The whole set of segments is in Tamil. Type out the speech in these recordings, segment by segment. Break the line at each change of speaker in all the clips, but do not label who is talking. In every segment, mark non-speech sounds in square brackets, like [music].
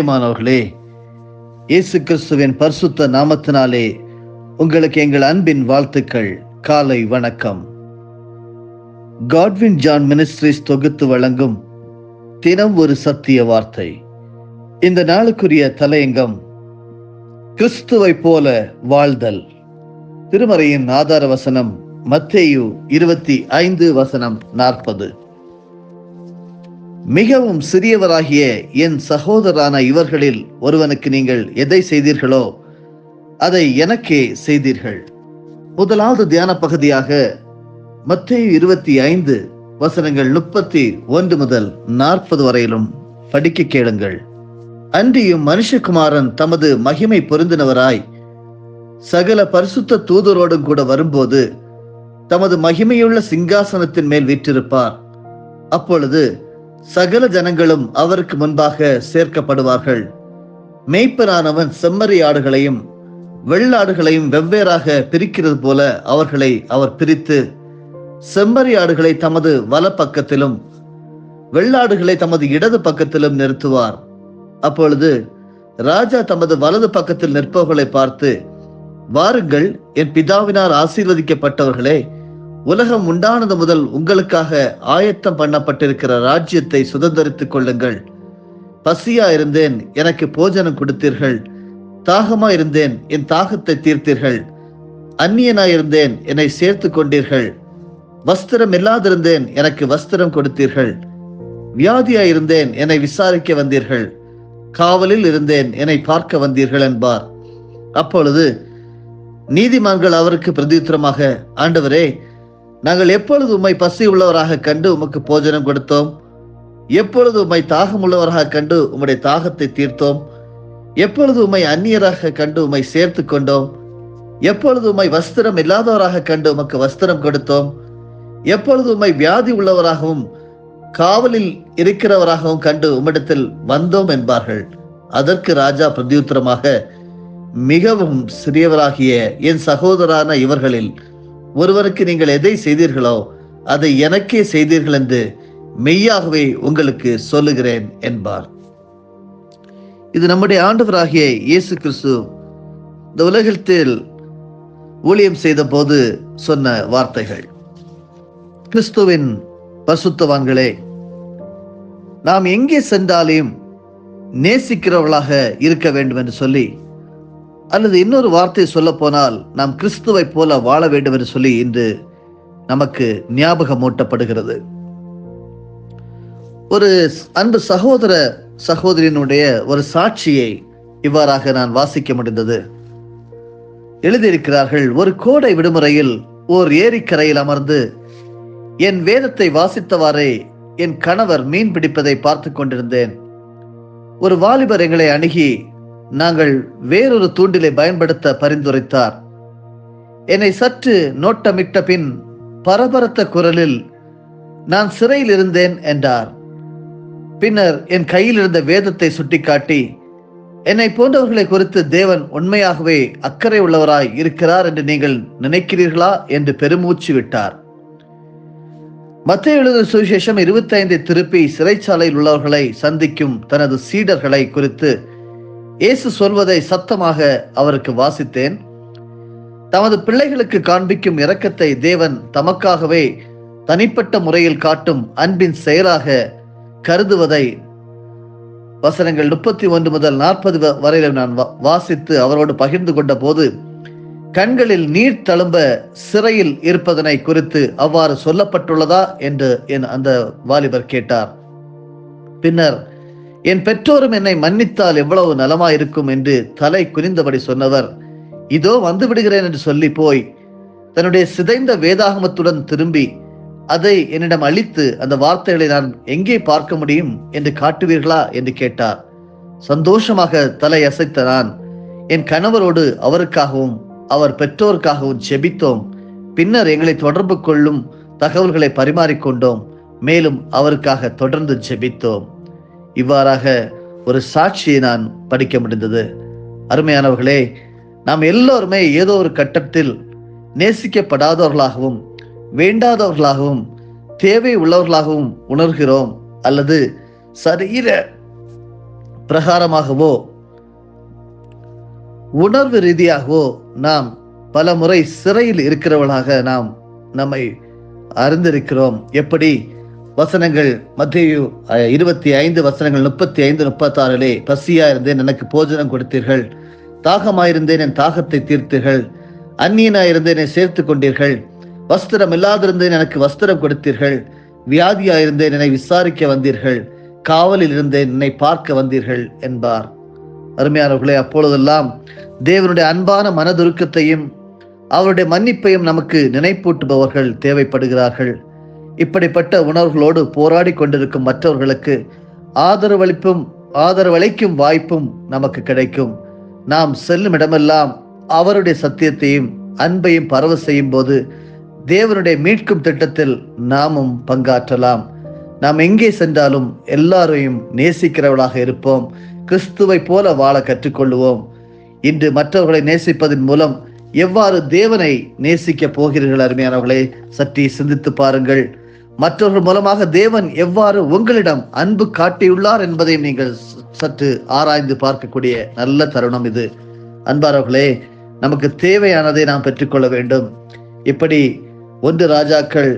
பிரியமானவர்களே இயேசு கிறிஸ்துவின் பரிசுத்த நாமத்தினாலே உங்களுக்கு எங்கள் அன்பின் வாழ்த்துக்கள் காலை வணக்கம். காட்வின் ஜான் மினிஸ்ட்ரிஸ் தொகுத்து வழங்கும் தினம் ஒரு சத்திய வார்த்தை. இந்த நாளுக்குரிய தலையங்கம் கிறிஸ்துவை போல வாழ்தல். திருமறையின் ஆதார வசனம் மத்தேயு இருபத்தி ஐந்து வசனம் நாற்பது. மிகவும் சிறியவராகிய என் சகோதரான இவர்களில் ஒருவனுக்கு நீங்கள் எதை செய்தீர்களோ அதை எனக்கே செய்தீர்கள். முதலாவது தியான பகுதியாக மத்திய இருபத்தி ஐந்து வசனங்கள் முப்பத்தி ஒன்று முதல் நாற்பது வரையிலும் படிக்க கேளுங்கள். அன்றியும் மனுஷகுமாரன் தமது மகிமை பொருந்தினவராய் சகல பரிசுத்த தூதரோடும் கூட வரும்போது தமது மகிமையுள்ள சிங்காசனத்தின் மேல் வீற்றிருப்பார். அப்பொழுது சகல ஜனங்களும் அவருக்கு முன்பாக சேர்க்கப்படுவார்கள். மெய்ப்பரானவன் செம்மறி ஆடுகளையும் வெள்ளாடுகளையும் வெவ்வேறாக பிரிக்கிறது போல அவர்களை அவர் பிரித்து செம்மறி ஆடுகளை தமது வலப்பக்கத்திலும் வெள்ளாடுகளை தமது இடது பக்கத்திலும் நிறுத்துவார். அப்பொழுது ராஜா தமது வலது பக்கத்தில் நிற்பவர்களை பார்த்து வாருங்கள் என் பிதாவினால் ஆசீர்வதிக்கப்பட்டவர்களே உலகம் உண்டானது முதல் உங்களுக்காக ஆயத்தம் பண்ணப்பட்டிருக்கிற ராஜ்யத்தை சுதந்திரித்துக் கொள்ளுங்கள். பசியா இருந்தேன் எனக்கு போஜனம் கொடுத்தீர்கள். தாகமா இருந்தேன் என் தாகத்தை தீர்த்தீர்கள். அந்நியனாயிருந்தேன் என்னை சேர்த்து கொண்டீர்கள். வஸ்திரம் இல்லாதிருந்தேன் எனக்கு வஸ்திரம் கொடுத்தீர்கள். வியாதியா இருந்தேன் என்னை விசாரிக்க வந்தீர்கள். காவலில் இருந்தேன் என்னை பார்க்க வந்தீர்கள் என்பார். அப்பொழுது நீதிமான்கள் அவருக்கு பிரதித்திரமாக ஆண்டவரே நாங்கள் எப்பொழுது உம்மை பசி உள்ளவராக கண்டு உமக்கு போஜனம் கொடுத்தோம்? எப்பொழுது உம்மை தாகம் உள்ளவராக கண்டு உம்முடைய தாகத்தை தீர்த்தோம்? எப்பொழுது உம்மை அந்நியராக கண்டு உம்மை சேர்த்து கொண்டோம்? எப்பொழுது உம்மை வஸ்திரம் இல்லாதவராக கண்டு உமக்கு வஸ்திரம் கொடுத்தோம்? எப்பொழுது உம்மை வியாதி உள்ளவராகவும் காவலில் இருக்கிறவராகவும் கண்டு உம்மிடத்தில் வந்தோம் என்பார்கள். அதற்கு ராஜா பிரதியுத்தரமாக மிகவும் சிறியவராகிய என் சகோதரான இவர்களில் ஒருவருக்கு நீங்கள் எதை செய்தீர்களோ அதை எனக்கே செய்தீர்கள் என்று மெய்யாகவே உங்களுக்கு சொல்லுகிறேன் என்பார். இது நம்முடைய ஆண்டவராகிய இயேசு கிறிஸ்து இந்த உலகத்தில் ஊழியம் செய்த போது சொன்ன வார்த்தைகள். கிறிஸ்துவின் பசுத்தவான்களே நாம் எங்கே சென்றாலும் நேசிக்கிறவர்களாக இருக்க வேண்டும் என்று சொல்லி அல்லது இன்னொரு வார்த்தை சொல்ல போனால் நாம் கிறிஸ்துவை போல வாழ வேண்டும் என்று சொல்லி இன்று நமக்கு ஞாபகமூட்டப்படுகிறது. ஒரு அன்பு சகோதர சகோதரியினுடைய ஒரு சாட்சியை இவ்வாறாக நான் வாசிக்க முடிந்தது. எழுதியிருக்கிறார்கள் ஒரு கோடை விடுமுறையில் ஓர் ஏரிக்கரையில் அமர்ந்து என் வேதத்தை வாசித்தவாறே என் கணவர் மீன் பிடிப்பதை பார்த்து கொண்டிருந்தேன். ஒரு வாலிபர் எங்களை அணுகி நாங்கள் வேறொரு தூண்டிலை பயன்படுத்த பரிந்துரைத்தார். என்னை சற்று நோட்டமிட்ட பின் பரபரத்த குரலில் நான் சிறையில் இருந்தேன் என்றார். பின்னர் என் கையில் இருந்த வேதத்தை சுட்டிக்காட்டி என்னை போன்றவர்களை குறித்து தேவன் உண்மையாகவே அக்கறை உள்ளவராய் இருக்கிறார் என்று நீங்கள் நினைக்கிறீர்களா? என்று பெருமூச்சு விட்டார். மத்திய எழுதும் சுவிசேஷம் இருபத்தைந்தை திருப்பி சிறைச்சாலையில் உள்ளவர்களை சந்திக்கும் தனது சீடர்களை குறித்து இயேசு சொல்வதை சத்தமாக அவருக்கு வாசித்தேன். தமது பிள்ளைகளுக்கு காண்பிக்கும் இரக்கத்தை தேவன் தமக்காகவே தனிப்பட்ட முறையில் காட்டும் அன்பின் செயலாக கருதுவதை வசனங்கள் முப்பத்தி ஒன்று முதல் நாற்பது வரையிலும் நான் வா- வாசித்து அவரோடு பகிர்ந்து கொண்ட போது கண்களில் நீர் தழும்ப சிறையில் இருப்பதனை குறித்து அவ்வாறு சொல்லப்பட்டுள்ளதா? என்று என் அந்த வாலிபர் கேட்டார். பின்னர் என் பெற்றோரும் என்னை மன்னித்தால் எவ்வளவு நலமாயிருக்கும் என்று தலை குனிந்தபடி சொன்னவர் இதோ வந்து விடுகிறேன் என்று சொல்லி போய் தன்னுடைய சிதைந்த வேதாகமத்துடன் திரும்பி அதை என்னிடம் அளித்து அந்த வார்த்தைகளை நான் எங்கே பார்க்க முடியும் என்று காட்டுவீர்களா? என்று கேட்டார். சந்தோஷமாக தலை அசைத்த நான் என் கணவரோடு அவருக்காகவும் அவர் பெற்றோருக்காகவும் செபித்தோம். பின்னர் எங்களை தொடர்பு கொள்ளும் தகவல்களை பரிமாறிக்கொண்டோம். மேலும் அவருக்காக தொடர்ந்து ஜெபித்தோம் இவ்வாறாக ஒரு சாட்சியை நான் படிக்க முடிந்தது. அருமையானவர்களே நாம் எல்லோருமே ஏதோ ஒரு கட்டத்தில் நேசிக்கப்படாதவர்களாகவும் வேண்டாதவர்களாகவும் தேவை உள்ளவர்களாகவும் உணர்கிறோம் அல்லது சரீர பிரகாரமாகவோ உணர்வு ரீதியாகவோ நாம் பல முறை சிறையில் இருக்கிறவர்களாக நாம் நம்மை அறிந்திருக்கிறோம். எப்படி? வசனங்கள் மத்திய இருபத்தி ஐந்து வசனங்கள் முப்பத்தி ஐந்து முப்பத்தாறிலே பசியா இருந்தேன் எனக்கு போஜனம் கொடுத்தீர்கள். தாகமாயிருந்தேன் என் தாகத்தை தீர்த்தீர்கள். அந்நியனாயிருந்தேன் என்னை சேர்த்து கொண்டீர்கள். வஸ்திரம் இல்லாதிருந்தேன் எனக்கு வஸ்திரம் கொடுத்தீர்கள். வியாதியாயிருந்தேன் என்னை விசாரிக்க வந்தீர்கள். காவலில் இருந்தேன் என்னை பார்க்க வந்தீர்கள் என்பார். அருமையானவர்களே அப்பொழுதெல்லாம் தேவனுடைய அன்பான மனதுருக்கத்தையும் அவருடைய மன்னிப்பையும் நமக்கு நினைப்பூட்டுபவர்கள் தேவைப்படுகிறார்கள். இப்படிப்பட்ட உணர்வுகளோடு போராடி கொண்டிருக்கும் மற்றவர்களுக்கு ஆதரவளிப்பும் ஆதரவளிக்கும் வாய்ப்பும் நமக்கு கிடைக்கும். நாம் செல்லும் இடமெல்லாம் அவருடைய சத்தியத்தையும் அன்பையும் பரவ செய்யும் போது தேவனுடைய மீட்கும் திட்டத்தில் நாமும் பங்காற்றலாம். நாம் எங்கே சென்றாலும் எல்லாரையும் நேசிக்கிறவளாக இருப்போம். கிறிஸ்துவை போல வாழ கற்றுக்கொள்வோம் இன்று மற்றவர்களை நேசிப்பதன் மூலம் எவ்வாறு தேவனை நேசிக்க போகிறீர்கள் அருமையானவர்களே? சற்றி சிந்தித்து பாருங்கள். மற்றவர்கள் மூலமாக தேவன் எவ்வாறு உங்களிடம் அன்பு காட்டியுள்ளார் என்பதை நீங்கள் சற்று ஆராய்ந்து பார்க்கக்கூடிய நல்ல தருணம் இது. அன்பாரவர்களே நமக்கு தேவையானதை நாம் பெற்றுக்கொள்ள வேண்டும். இப்படி ஒன்று ராஜாக்கள்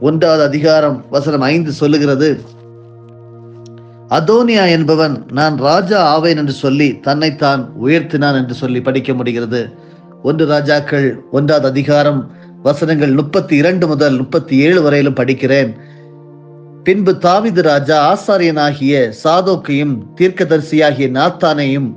ஒன்றாவது அதிகாரம் வசனம் ஐந்து சொல்லுகிறது. அதோனியா என்பவன் நான் ராஜா ஆவேன் என்று சொல்லி தன்னைத்தான் உயர்த்தினான் என்று சொல்லி படிக்க முடிகிறது. ஒன்று ராஜாக்கள் ஒன்றாவது அதிகாரம் வசனங்கள் முப்பத்தி இரண்டு முதல் முப்பத்தி ஏழு வரையிலும் படிக்கிறேன். பின்பு தாவிது ராஜா ஆசாரியனாகிய சாதோக்கையும் தீர்க்கதரிசியாகிய நாத்தானையும்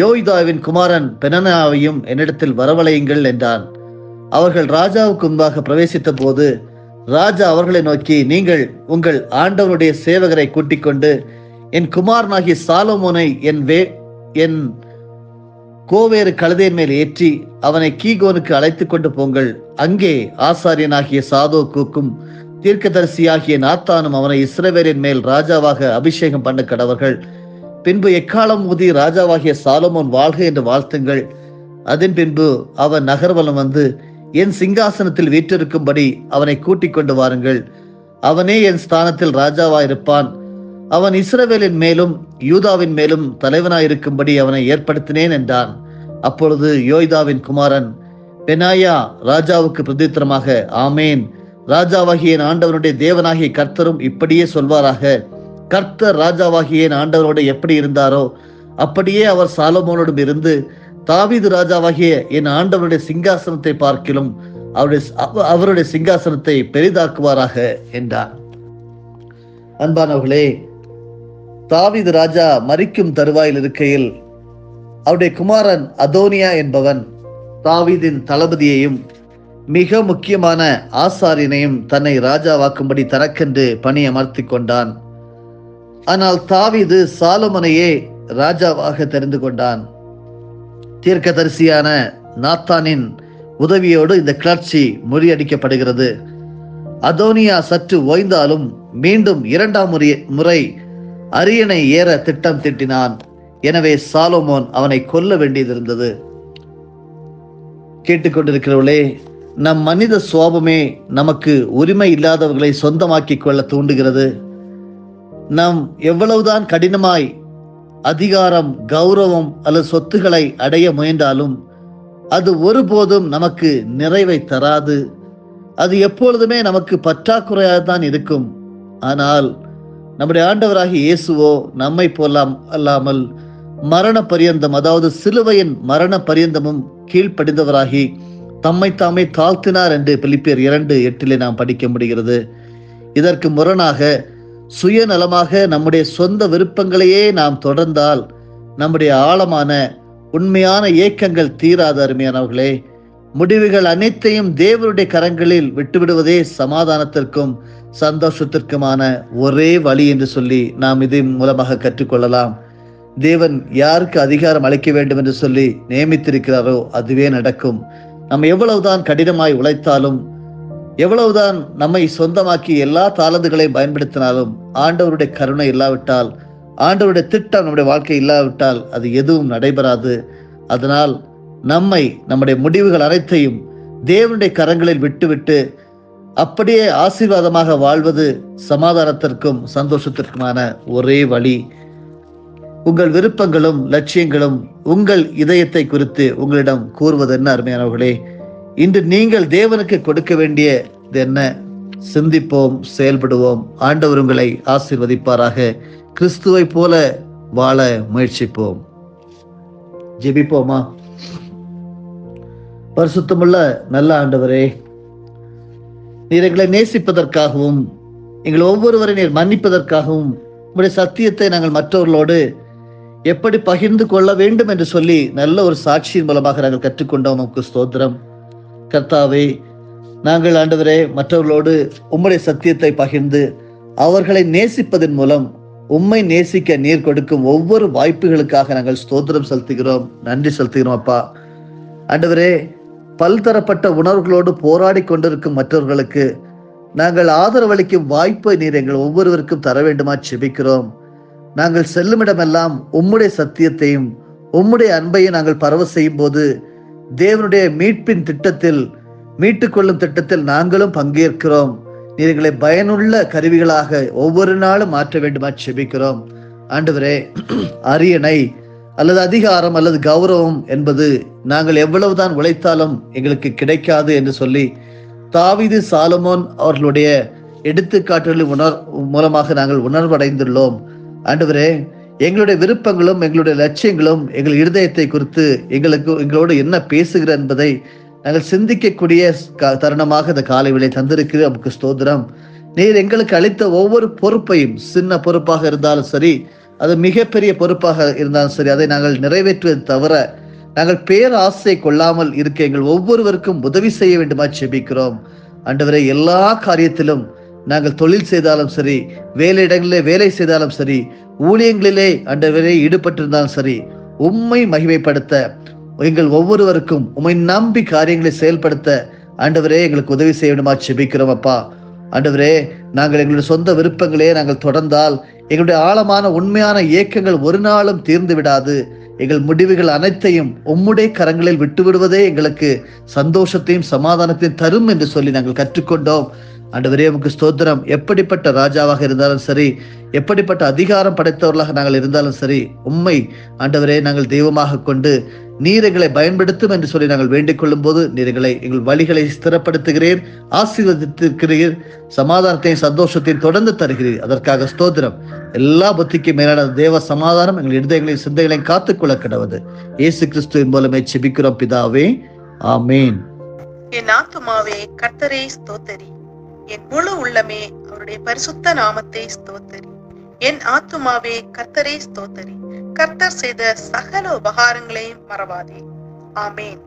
யோய்தாவின் குமாரன் பெனனாவையும் என்னிடத்தில் வரவழையுங்கள் என்றான். அவர்கள் ராஜாவுக்கு முன்பாக பிரவேசித்த போது ராஜா அவர்களை நோக்கி நீங்கள் உங்கள் ஆண்டவருடைய சேவகரை கூட்டிக் கொண்டு என் குமாரனாகிய சாலமோனை என் வே என் கோவேறு கழுதையின் மேல் ஏற்றி அவனை கீகோனுக்கு அழைத்து கொண்டு போங்கள். அங்கே ஆசாரியனாகிய சாதோக்குக்கும் தீர்க்கதரிசியாகிய நாத்தானும் அவனை இஸ்ரவேலின் மேல் ராஜாவாக அபிஷேகம் பண்ண கடவர்கள். பின்பு எக்காலம் ஊதி ராஜாவாகிய சாலமோன் வாழ்க என்று வாழ்த்துங்கள். அதன் பின்பு அவன் நகர்வலம் வந்து என் சிங்காசனத்தில் வீற்றிருக்கும்படி அவனை கூட்டிக் கொண்டு வாருங்கள். அவனே என் ஸ்தானத்தில் ராஜாவாயிருப்பான். அவன் இஸ்ரவேலின் மேலும் யூதாவின் மேலும் தலைவனாயிருக்கும்படி அவனை ஏற்படுத்தினேன் என்றான். அப்பொழுது யோய்தாவின் குமாரன் பெனாயா ராஜாவுக்கு பிரதித்திரமாக ஆமேன். ராஜாவாகிய ஆண்டவனுடைய தேவனாகிய கர்த்தரும் இப்படியே சொல்வாராக. கர்த்தர் ராஜாவாகிய ஆண்டவரோடு எப்படி இருந்தாரோ அப்படியே அவர் சாலமோனோடும் இருந்து தாவீது ராஜாவாகிய என் ஆண்டவனுடைய சிங்காசனத்தை பார்க்கிலும் அவருடைய அவருடைய சிங்காசனத்தை பெரிதாக்குவாராக என்றார் அன்பானவர்களே தாவீது ராஜா மறிக்கும் தருவாயில் இருக்கையில் அவருடைய குமாரன் அதோனியா என்பவன் தாவீதின் தளபதியையும் மிக முக்கியமான ஆசாரியனையும் தன்னை ராஜாவாக்கும்படி தனக்கென்று பணி அமர்த்தி கொண்டான். ஆனால் தாவீது சாலமனையே ராஜாவாக தெரிந்து கொண்டான். தீர்க்கதரிசியான நாத்தானின் உதவியோடு இந்த கிளர்ச்சி முறியடிக்கப்படுகிறது. அதோனியா சற்று ஓய்ந்தாலும் மீண்டும் இரண்டாம் முறை முறை அரியணை ஏற திட்டம் திட்டினான். எனவே சாலோமோன் அவனை கொல்ல வேண்டியதிருந்தது கேட்டுக்கொண்டிருக்கிறவர்களே நம் மனித சுவாபமே நமக்கு உரிமை இல்லாதவர்களை சொந்தமாக்கிக் கொள்ள தூண்டுகிறது. நாம் எவ்வளவுதான் கடினமாய் அதிகாரம் கௌரவம் அல்லது சொத்துக்களை அடைய முயன்றாலும் அது ஒருபோதும் நமக்கு நிறைவை தராது. அது எப்பொழுதுமே நமக்கு பற்றாக்குறையாக தான் இருக்கும். ஆனால் நம்முடைய ஆண்டவராகி இயேசுவோ நம்மை போலாம் அல்லாமல் மரண பரியந்தம் அதாவது சிலுவையின் மரண பரியந்தமும் கீழ்ப்படிந்தவராகி தம்மை தாமே தாழ்த்தினார் என்று பிலிப்பியர் இரண்டு எட்டிலே நாம் படிக்க முடிகிறது. இதற்கு முரணாக சுயநலமாக நம்முடைய சொந்த விருப்பங்களையே நாம் தொடர்ந்தால் நம்முடைய ஆழமான உண்மையான ஏக்கங்கள் தீராத அருமையானவர்களே. முடிவுகள் அனைத்தையும் தேவருடைய கரங்களில் விட்டுவிடுவதே சமாதானத்திற்கும் சந்தோஷத்திற்குமான ஒரே வழி என்று சொல்லி நாம் இதன் மூலமாக கற்றுக்கொள்ளலாம். தேவன் யாருக்கு அதிகாரம் அளிக்க வேண்டும் என்று சொல்லி நியமித்திருக்கிறாரோ அதுவே நடக்கும். நம்ம எவ்வளவுதான் கடினமாய் உழைத்தாலும் எவ்வளவுதான் நம்மை சொந்தமாக்கி எல்லா தாளந்துகளையும் பயன்படுத்தினாலும் ஆண்டவருடைய கருணை இல்லாவிட்டால் ஆண்டவருடைய திட்டம் நம்முடைய வாழ்க்கை இல்லாவிட்டால் அது எதுவும் நடைபெறாது. அதனால் நம்மை நம்முடைய முடிவுகள் அனைத்தையும் தேவனுடைய கரங்களில் விட்டுவிட்டு அப்படியே ஆசீர்வாதமாக வாழ்வது சமாதானத்திற்கும் சந்தோஷத்திற்குமான ஒரே வழி. உங்கள் விருப்பங்களும் லட்சியங்களும் உங்கள் இதயத்தை குறித்து உங்களிடம் கூறுவது என்ன அருமையானவர்களே? இன்று நீங்கள் தேவனுக்கு கொடுக்க வேண்டியது என்ன? சிந்திப்போம் செயல்படுவோம். ஆண்டவர் உங்களை ஆசீர்வதிப்பாராக. கிறிஸ்துவை போல வாழ முயற்சிப்போம். ஜெபிப்போமா? பரிசுத்தமுள்ள நல்ல ஆண்டவரே நீர் எங்களை நேசிப்பதற்காகவும் எங்கள் ஒவ்வொருவரை நீர் மன்னிப்பதற்காகவும் உங்களுடைய சத்தியத்தை நாங்கள் மற்றவர்களோடு எப்படி பகிர்ந்து கொள்ள வேண்டும் என்று சொல்லி நல்ல ஒரு சாட்சியின் மூலமாக நாங்கள் கற்றுக்கொண்டோம். நமக்கு ஸ்தோத்திரம். கர்த்தாவே நாங்கள் ஆண்டவரே மற்றவர்களோடு உம்முடைய சத்தியத்தை பகிர்ந்து அவர்களை நேசிப்பதன் மூலம் உம்மை நேசிக்க நீர் கொடுக்கும் ஒவ்வொரு வாய்ப்புகளுக்காக நாங்கள் ஸ்தோத்திரம் செலுத்துகிறோம். நன்றி செலுத்துகிறோம் அப்பா. ஆண்டவரே பல்தரப்பட்ட உணர்வுகளோடு போராடி கொண்டிருக்கும் மற்றவர்களுக்கு நாங்கள் ஆதரவளிக்கும் வாய்ப்பை நீர் எங்கள் ஒவ்வொருவருக்கும் தர வேண்டுமா செபிக்கிறோம். நாங்கள் செல்லுமிடமெல்லாம் உம்முடைய சத்தியத்தையும் உம்முடைய அன்பையும் நாங்கள் பரவ செய்யும் போது தேவனுடைய மீட்பின் திட்டத்தில் மீட்டுக்கொள்ளும் திட்டத்தில் நாங்களும் பங்கேற்கிறோம். நீர் எங்களை பயனுள்ள கருவிகளாக ஒவ்வொரு நாளும் மாற்ற வேண்டுமா செபிக்கிறோம். ஆண்டவரே [clears throat] அரியணை அல்லது அதிகாரம் அல்லது கௌரவம் என்பது நாங்கள் எவ்வளவுதான் உழைத்தாலும் எங்களுக்கு கிடைக்காது என்று சொல்லி தாவிது சாலமோன் அவர்களுடைய எடுத்துக்காட்டுகளின் உணர் மூலமாக நாங்கள் உணர்வடைந்துள்ளோம். ஆண்டவரே எங்களுடைய விருப்பங்களும் எங்களுடைய லட்சியங்களும் எங்கள் இருதயத்தை குறித்து எங்களுக்கு எங்களோடு என்ன பேசுகிற என்பதை நாங்கள் சிந்திக்கக்கூடிய க- தருணமாக இந்த காலை விலை தந்திருக்கிறது. நமக்கு ஸ்தோத்திரம். நீர் எங்களுக்கு அளித்த ஒவ்வொரு பொறுப்பையும் சின்ன பொறுப்பாக இருந்தாலும் சரி அது மிகப்பெரிய பொறுப்பாக இருந்தாலும் சரி அதை நாங்கள் நிறைவேற்றுவது தவிர நாங்கள் பேர் ஆசை கொள்ளாமல் இருக்க எங்கள் ஒவ்வொருவருக்கும் உதவி செய்ய வேண்டுமா செபிக்கிறோம். ஆண்டவரே எல்லா காரியத்திலும் நாங்கள் தொழில் செய்தாலும் சரி வேலை இடங்களிலே வேலை செய்தாலும் சரி ஊழியங்களிலே ஆண்டவரே ஈடுபட்டிருந்தாலும் சரி உண்மை மகிமைப்படுத்த எங்கள் ஒவ்வொருவருக்கும் உம்மை நம்பி காரியங்களை செயல்படுத்த ஆண்டவரே எங்களுக்கு உதவி செய்ய வேண்டுமா செபிக்கிறோம் அப்பா. ஆண்டவரே நாங்கள் எங்களுடைய சொந்த விருப்பங்களே நாங்கள் தொடர்ந்தால் எங்களுடைய ஆழமான உண்மையான இயக்கங்கள் ஒரு நாளும் தீர்ந்து விடாது. எங்கள் முடிவுகள் அனைத்தையும் உம்முடைய கரங்களில் விட்டுவிடுவதே எங்களுக்கு சந்தோஷத்தையும் சமாதானத்தையும் தரும் என்று சொல்லி நாங்கள் கற்றுக்கொண்டோம். ஆண்டவரே உமக்கு ஸ்தோத்திரம். எப்படிப்பட்ட ராஜாவாக இருந்தாலும் சரி எப்படிப்பட்ட அதிகாரம் படைத்தவர்களாக நாங்கள் இருந்தாலும் சரி உம்மை ஆண்டவரே நாங்கள் தெய்வமாக கொண்டு நீர் எங்களை பயன்படுத்தும் என்று சொல்லி நாங்கள் வேண்டிக் கொள்ளும் போது நீர் எங்களை எங்கள் வழிகளை ஸ்திரப்படுத்துகிறீர் ஆசீர்வதித்திருக்கிறீர் சமாதானத்தையும் சந்தோஷத்தையும் தொடர்ந்து தருகிறீர். அதற்காக ஸ்தோத்திரம். எல்லா புத்திக்கும் மேலான தேவ சமாதானம் எங்கள் இருதயங்களையும் சிந்தைகளையும் காத்துக்கொள்ள கிடவது. இயேசு கிறிஸ்துவின் மூலமே செபிக்கிறோம் பிதாவே. ஆமேன்.
என் ஆத்துமாவே கர்த்தரே ஸ்தோத்தரி. என் முழு உள்ளமே அவருடைய பரிசுத்த நாமத்தை ஸ்தோத்தரி. என் ஆத்துமாவே கர்த்தரே ஸ்தோத்தரி. கர்த்தர் செய்த சகல உபகாரங்களையும் மறவாதே. ஆமேன்.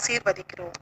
ஆசீர்வதிக்கிறோம்.